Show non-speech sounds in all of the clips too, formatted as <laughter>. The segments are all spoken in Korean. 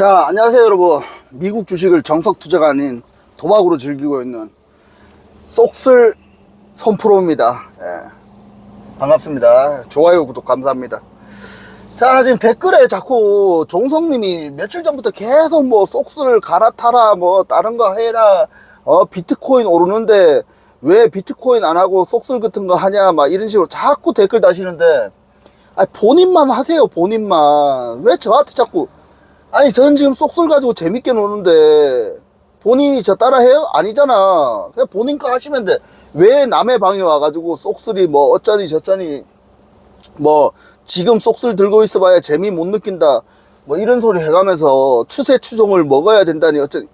자, 안녕하세요, 여러분. 미국 주식을 정석 투자가 아닌 도박으로 즐기고 있는 쏙슬 손프로입니다. 예. 반갑습니다. 좋아요, 구독 감사합니다. 자, 지금 댓글에 자꾸 종성님이 며칠 전부터 계속 뭐 쏙슬 갈아타라, 뭐 다른 거 해라, 어, 비트코인 오르는데 왜 비트코인 안 하고 쏙슬 같은 거 하냐, 막 이런 식으로 자꾸 댓글 다시는데, 아 본인만 하세요, 본인만. 왜 저한테 자꾸, 아니, 저는 지금 쏙쏠 가지고 재밌게 노는데, 본인이 저 따라 해요? 아니잖아. 그냥 본인 거 하시면 돼. 왜 남의 방에 와가지고 쏙쓸이 뭐 어쩌니 저쩌니, 뭐, 지금 쏙쓸 들고 있어봐야 재미 못 느낀다. 뭐 이런 소리 해가면서 추세 추종을 먹어야 된다니 어쩌니.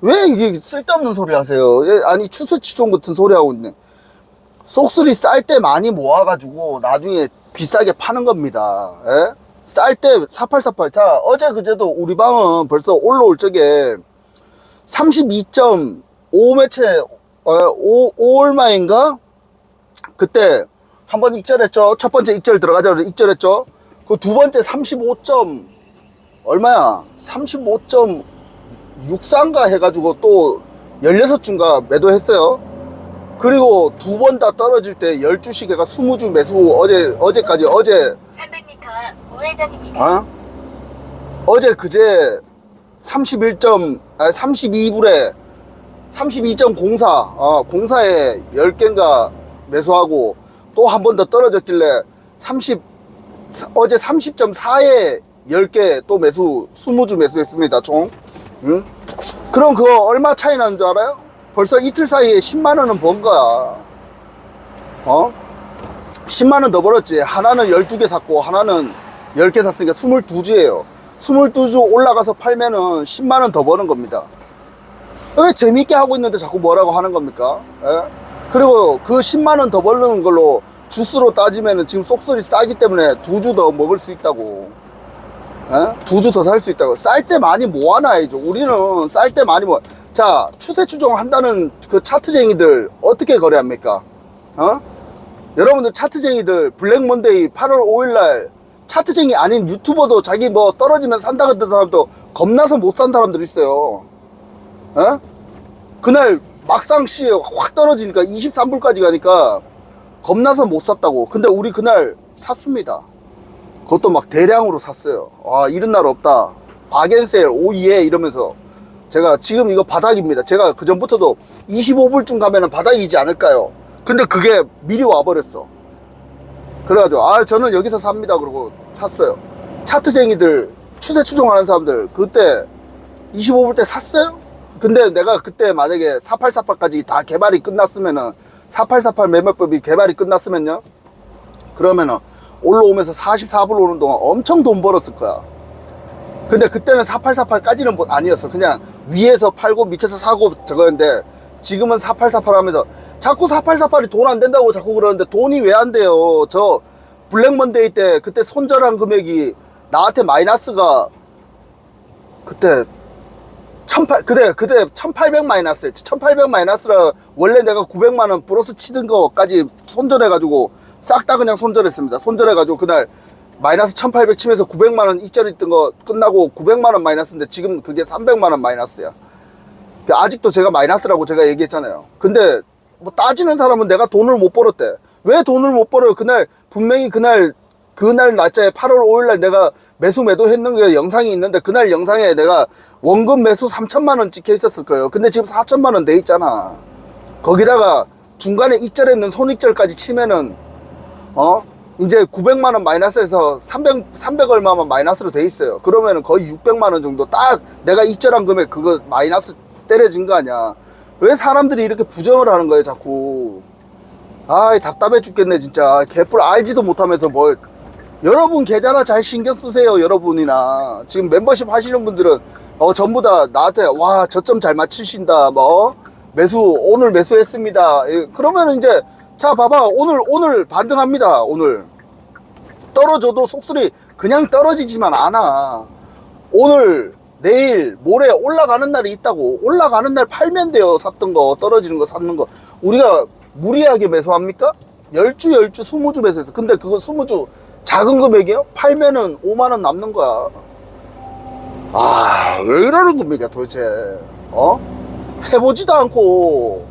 왜 이게 쓸데없는 소리 하세요? 예, 아니, 추세 추종 같은 소리 하고 있네. 쏙쓸이 쌀 때 많이 모아가지고 나중에 비싸게 파는 겁니다. 예? 쌀 때 4848. 자, 어제 그제도 우리 방은 벌써 올라올 적에 32.5 매체, 어, 5, 5얼마인가? 그때 한 번 익절했죠. 첫 번째 익절 들어가자마자 익절했죠. 그 두 번째 35. 얼마야? 35.64인가 해가지고 또 16주인가 매도했어요. 그리고 두 번 다 떨어질 때 12시계가 20주 매수 어제 어제까지 어제 300m 앞 우회전입니다. 어? 어제 그제 31점 아 32불에 32.04 어, 공사에 10개인가 매수하고 또 한 번 더 떨어졌길래 30 어제 30.4에 10개 또 매수 20주 매수했습니다 총 응? 그럼 그거 얼마 차이 나는 줄 알아요? 벌써 이틀 사이에 10만 원은 번 거야 어? 10만 원 더 벌었지. 하나는 12개 샀고, 하나는 10개 샀으니까 22주예요. 22주 올라가서 팔면은 10만 원 더 버는 겁니다. 왜 재밌게 하고 있는데 자꾸 뭐라고 하는 겁니까? 예? 그리고 그 10만 원 더 벌는 걸로 주스로 따지면은 지금 쏙소리 싸기 때문에 두 주 더 먹을 수 있다고. 예? 두주 더 살 수 있다고. 쌀 때 많이 모아놔야죠. 우리는 쌀 때 많이 모아. 자, 추세 추종 한다는 그 차트쟁이들 어떻게 거래합니까? 어? 여러분들 차트쟁이들 블랙 먼데이 8월 5일 날 차트쟁이 아닌 유튜버도 자기 뭐 떨어지면 산다 같은 사람도 겁나서 못 산 사람들 있어요. 어? 그날 막상 씨확 떨어지니까 23불까지 가니까 겁나서 못 샀다고. 근데 우리 그날 샀습니다. 그것도 막 대량으로 샀어요. 와, 이런 날 없다. 바겐셀, 오예 이러면서 제가 지금 이거 바닥입니다. 제가 그 전부터도 25불쯤 가면은 바닥이지 않을까요? 근데 그게 미리 와버렸어. 그래가지고, 아, 저는 여기서 삽니다. 그러고 샀어요. 차트쟁이들, 추세 추종하는 사람들, 그때 25불 때 샀어요? 근데 내가 그때 만약에 4848까지 다 개발이 끝났으면은, 4848 매매법이 개발이 끝났으면요? 그러면은, 올라오면서 44불 오는 동안 엄청 돈 벌었을 거야. 근데 그때는 4848까지는 뭐 아니었어. 그냥 위에서 팔고 밑에서 사고 저거였는데 지금은 4848 하면서 자꾸 4848이 돈 안 된다고 자꾸 그러는데 돈이 왜 안 돼요? 저 블랙 먼데이 때 그때 손절한 금액이 나한테 마이너스가 그때 1800 그때 그때 1800 마이너스였지. 1800 마이너스라 원래 내가 900만 원 플러스 치던 거까지 손절해 가지고 싹 다 그냥 손절했습니다. 손절해 가지고 그날 마이너스 1800 치면서 900만 원 익절했던 거 끝나고 900만 원 마이너스인데 지금 그게 300만 원 마이너스야. 그 아직도 제가 마이너스라고 제가 얘기했잖아요. 근데 뭐 따지는 사람은 내가 돈을 못 벌었대. 왜 돈을 못 벌어요? 그날 분명히 그날 그날 날짜에 8월 5일 날 내가 매수 매도 했는 게 영상이 있는데 그날 영상에 내가 원금 매수 3천만 원 찍혀 있었을 거예요. 근데 지금 4천만 원 돼 있잖아. 거기다가 중간에 익절했는 손익절까지 치면은 어 이제 900만 원 마이너스에서 300 300 얼마만 마이너스로 돼 있어요. 그러면은 거의 600만 원 정도 딱 내가 익절한 금액 그거 마이너스 때려진 거 아니야. 왜 사람들이 이렇게 부정을 하는 거예요, 자꾸. 아이, 답답해 죽겠네, 진짜. 개뿔 알지도 못하면서 뭘. 여러분 계좌나 잘 신경 쓰세요, 여러분이나. 지금 멤버십 하시는 분들은, 어, 전부 다 나한테, 와, 저점 잘 맞추신다, 뭐, 매수, 오늘 매수했습니다. 예, 그러면 이제, 자, 봐봐. 오늘, 오늘 반등합니다, 오늘. 떨어져도 속쓰리 그냥 떨어지지만 않아. 오늘, 내일, 모레 올라가는 날이 있다고. 올라가는 날 팔면 돼요. 샀던 거, 떨어지는 거, 샀는 거. 우리가 무리하게 매수합니까? 10주, 10주, 20주 매수해서. 근데 그거 20주 작은 금액이에요? 팔면은 5만원 남는 거야. 아, 왜 이러는 겁니까, 도대체? 어? 해보지도 않고,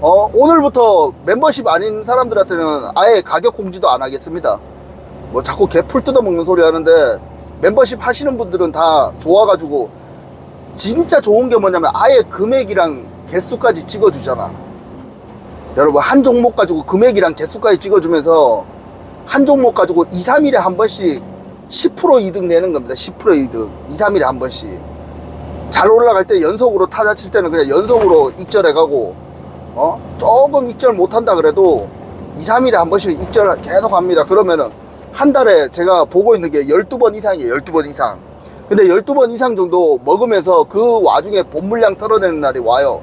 어? 오늘부터 멤버십 아닌 사람들한테는 아예 가격 공지도 안 하겠습니다. 뭐 자꾸 개풀 뜯어먹는 소리 하는데, 멤버십 하시는 분들은 다 좋아가지고, 진짜 좋은 게 뭐냐면 아예 금액이랑 개수까지 찍어주잖아. 여러분, 한 종목 가지고 금액이랑 개수까지 찍어주면서, 한 종목 가지고 2, 3일에 한 번씩 10% 이득 내는 겁니다. 10% 이득. 2, 3일에 한 번씩. 잘 올라갈 때 연속으로 타자 칠 때는 그냥 연속으로 익절해 가고, 어? 조금 익절 못한다 그래도 2, 3일에 한 번씩 익절 계속 합니다. 그러면은 한 달에 제가 보고 있는 게 12번 이상이에요. 12번 이상. 근데 12번 이상 정도 먹으면서 그 와중에 본물량 털어내는 날이 와요.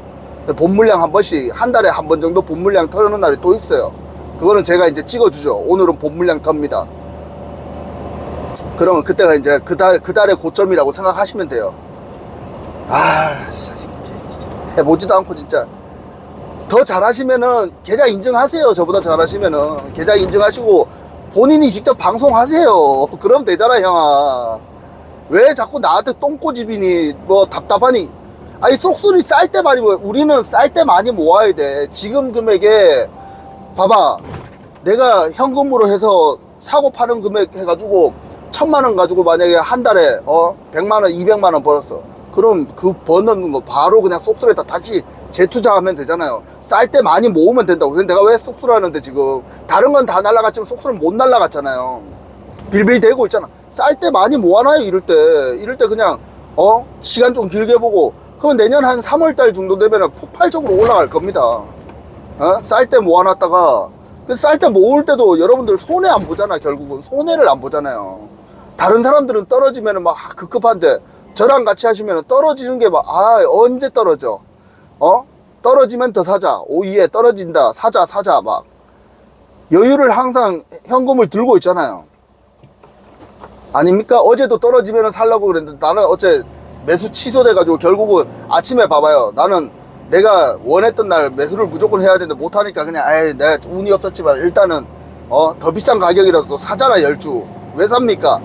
본물량 한 번씩 한 달에 한 번 정도 본물량 털어내는 날이 또 있어요. 그거는 제가 이제 찍어주죠. 오늘은 본물량 텁니다. 그러면 그때가 이제 그 달, 그 달의 고점이라고 생각하시면 돼요. 아, 진짜, 해보지도 않고 진짜. 더 잘하시면은 계좌 인증하세요. 저보다 잘하시면은 계좌 인증하시고 본인이 직접 방송하세요. <laughs> 그럼 되잖아, 형아. 왜 자꾸 나한테 똥꼬집이니, 뭐 답답하니. 아니, 쏙소리 쌀 때 많이 모여. 우리는 쌀 때 많이 모아야 돼. 지금 금액에, 봐봐. 내가 현금으로 해서 사고 파는 금액 해가지고, 천만 원 가지고 만약에 한 달에, 어, 백만 원, 이백만 원 벌었어. 그럼 그 버는 거 바로 그냥 쏙소리에다 다시 재투자하면 되잖아요. 쌀 때 많이 모으면 된다고. 근데 내가 왜 쏙소리 하는데 지금. 다른 건 다 날라갔지만 쏙소리는 못 날라갔잖아요. 빌빌 대고 있잖아. 쌀 때 많이 모아놔요, 이럴 때. 이럴 때 그냥, 어? 시간 좀 길게 보고. 그러면 내년 한 3월 달 정도 되면 폭발적으로 올라갈 겁니다. 어? 쌀 때 모아놨다가. 쌀 때 모을 때도 여러분들 손해 안 보잖아, 결국은. 손해를 안 보잖아요. 다른 사람들은 떨어지면 막 급급한데, 저랑 같이 하시면 떨어지는 게 막, 아, 언제 떨어져? 어? 떨어지면 더 사자. 오이에 떨어진다. 사자, 사자, 막. 여유를 항상 현금을 들고 있잖아요. 아닙니까? 어제도 떨어지면 살라고 그랬는데 나는 어제 매수 취소돼가지고 결국은 아침에 봐봐요. 나는 내가 원했던 날 매수를 무조건 해야 되는데 못하니까 그냥 에이 내가 운이 없었지만 일단은 어 더 비싼 가격이라도 사잖아 열주 왜 삽니까?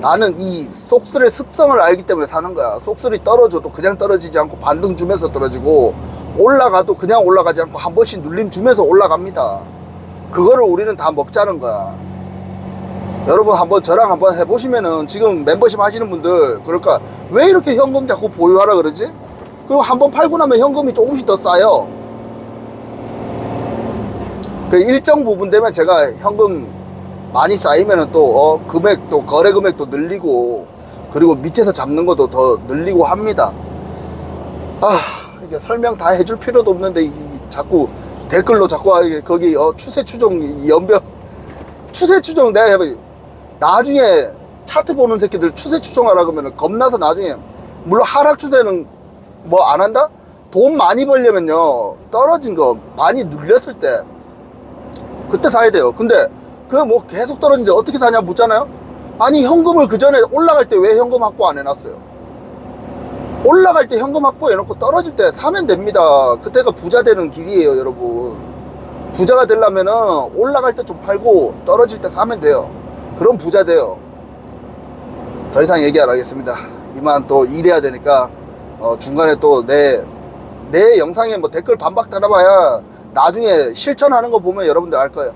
나는 이 속술의 습성을 알기 때문에 사는 거야. 속술이 떨어져도 그냥 떨어지지 않고 반등 주면서 떨어지고 올라가도 그냥 올라가지 않고 한 번씩 눌림 주면서 올라갑니다. 그거를 우리는 다 먹자는 거야. 여러분 한번 저랑 한번 해보시면은 지금 멤버십 하시는 분들 그럴까 왜 이렇게 현금 자꾸 보유하라 그러지? 그리고 한번 팔고 나면 현금이 조금씩 더 쌓여 그 일정 부분 되면 제가 현금 많이 쌓이면은 또 어, 금액 또 거래 금액도 늘리고 그리고 밑에서 잡는 것도 더 늘리고 합니다. 아 이게 설명 다 해줄 필요도 없는데 이- 자꾸 댓글로 자꾸 아, 거기 어, 추세 추종 연병 <laughs> 추세 추종 내가 해봐. 나중에 차트 보는 새끼들 추세 추종하라 그러면 겁나서 나중에 물론 하락 추세는 뭐 안 한다? 돈 많이 벌려면요 떨어진 거 많이 눌렸을 때 그때 사야 돼요. 근데 그뭐 계속 떨어지는데 어떻게 사냐 묻잖아요? 아니 현금을 그 전에 올라갈 때 왜 현금 확보 안 해놨어요? 올라갈 때 현금 확보 해놓고 떨어질 때 사면 됩니다. 그때가 부자 되는 길이에요 여러분. 부자가 되려면은 올라갈 때 좀 팔고 떨어질 때 사면 돼요. 그럼 부자 돼요. 더 이상 얘기 안 하겠습니다. 이만 또 일해야 되니까 어, 중간에 또 내 내 영상에 뭐 댓글 반박 달아봐야 나중에 실천하는 거 보면 여러분들 알 거예요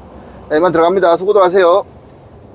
네, 이만 들어갑니다. 수고들 하세요